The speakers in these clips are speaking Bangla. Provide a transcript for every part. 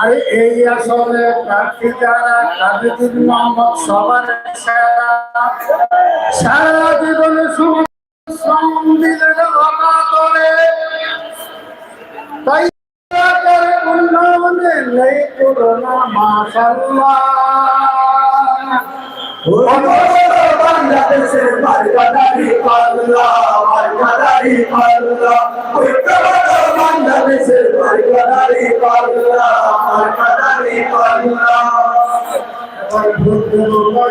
আরে এই আসলে প্রার্থী যারা সবার সেরা। জীবনে শ্রম অকাতরে তাই উন্নয়নে নেই তুলনা মাশাল্লাহ বাংলাদেশের পাল্লা মার্কাদারি পাল্লা বাংলাদেশের মার্কাদারি পাল্লা মার্কাদারি পাল্লা ভয় করো না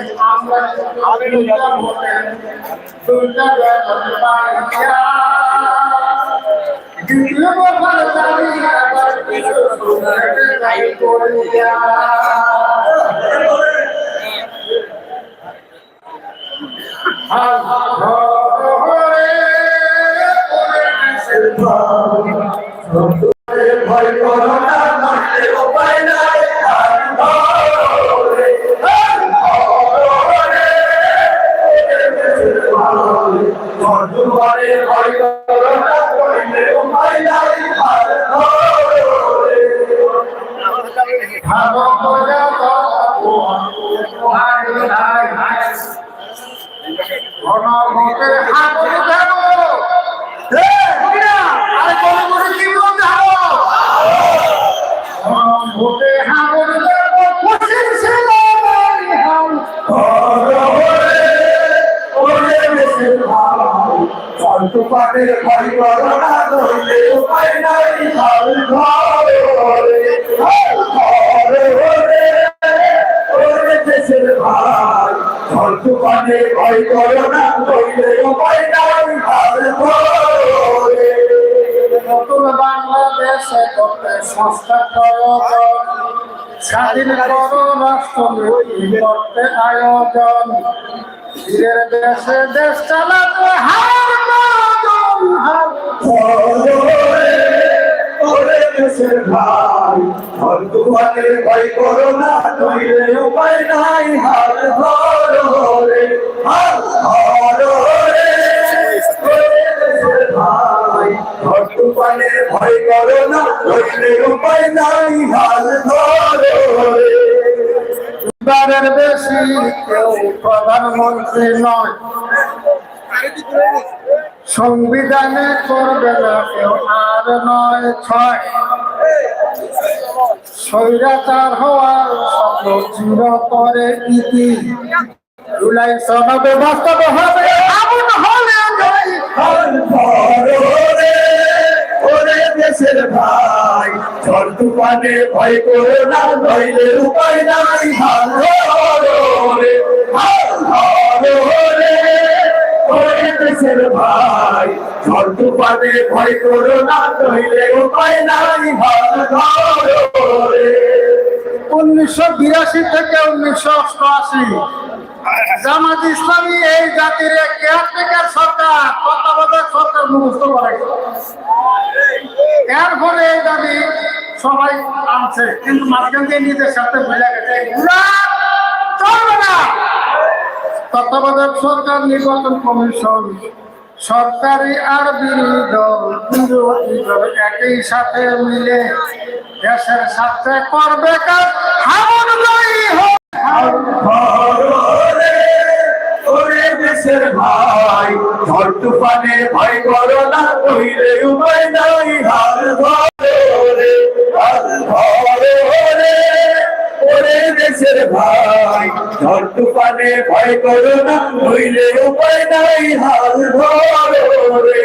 মারতে উপায় নাই আর ভয় করো না উপায় নাই আর ধরে গণভোটে হাবুল দেব আরে গণভোটে কি বলতে হবে গণভোটে হাবুল দেব খুশির পাটের নাই হাল ঘরে ঘরে ওরে দেশের ভাই ঝড় পানে ভয় করো ধরলে উপায় নাই হাল ধরে নতুন বাংলাদেশে করতে সংস্কার প্রয়োজন স্বাধীন করতে আয়োজন দেশে দেশ চালাতে হার হার ভাই ভয় করো উপায় নাই হাল ভয় করো না নইলে উপায় নাই হাল ধরে এবারের বেশি কেউ প্রধানমন্ত্রী নয়। সংবিধানে করবে না কেউ আর নয় ছয়। স্বৈরাচার হওয়ার স্বপ্ন চির করে ইতি। জুলাই সনদে বাস্তব হবে। এমন হলে জয় দেশের ভাই ঝড় তুফানে ভয় করো না, নইলে উপায় নাই ভাই ঝড় তুফানে ভয় করো না, নইলে উপায় নাই উনিশশো বিরাশি থেকে উনিশশো অষ্টআশি। জামাত ইসলামী এই জাতির কেয়ারটেকার সরকার, তত্ত্বাবধায়ক সরকার মুখস্থ করে এর ফলে এই দাবি সবাই আনছে, কিন্তু মাঝখান দিয়ে নিজের সাথে ভুলে গেছে। চলবে না। তত্ত্বাবধায়ক সরকার, নির্বাচন কমিশন, সরকারি আর বিরোধী দল বিরোধী দল একই সাথে মিলে দেশের স্বার্থে করবে কাজ। দেশের ভাই, ঝড় তুফানে ভয় করো না কইলে উপায় নাই, হাল ধরে, ওরে, হাল ধরে, ওরে ওরে দেশের ভাই, ঝড় তুফানে ভয় করো না কইলে উপায় নাই, হাল ধরে, ওরে।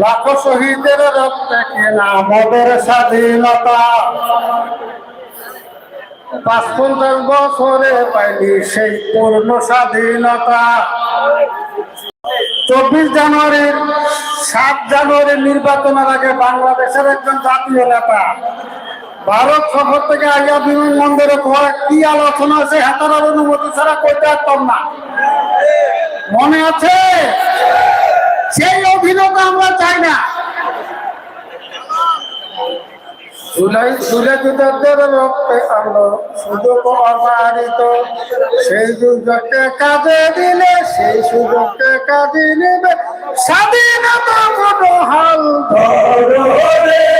লাখো শহীদের রক্তে কেনা আমাদের স্বাধীনতা। পাঁচ পঞ্চাশ বছরে পাইনি সেই পূর্ণ স্বাধীনতা। চব্বিশ জানুয়ারির সাত জানুয়ারির নির্বাচনের আগে বাংলাদেশের একজন জাতীয় নেতা। ভারত সফর থেকে আইয়া বিমানবন্দরে কি আলোচনা আছে হাতার অনুমতি ছাড়া কইতে পারতাম না। মনে আছে? সেই অভিনতা আমরা চাই না। সুযোগ সেই সুযোগকে কাজে দিলে সেই সুযোগকে কাজে নেবে। স্বাধীনতা মনোহাল ধরো রে।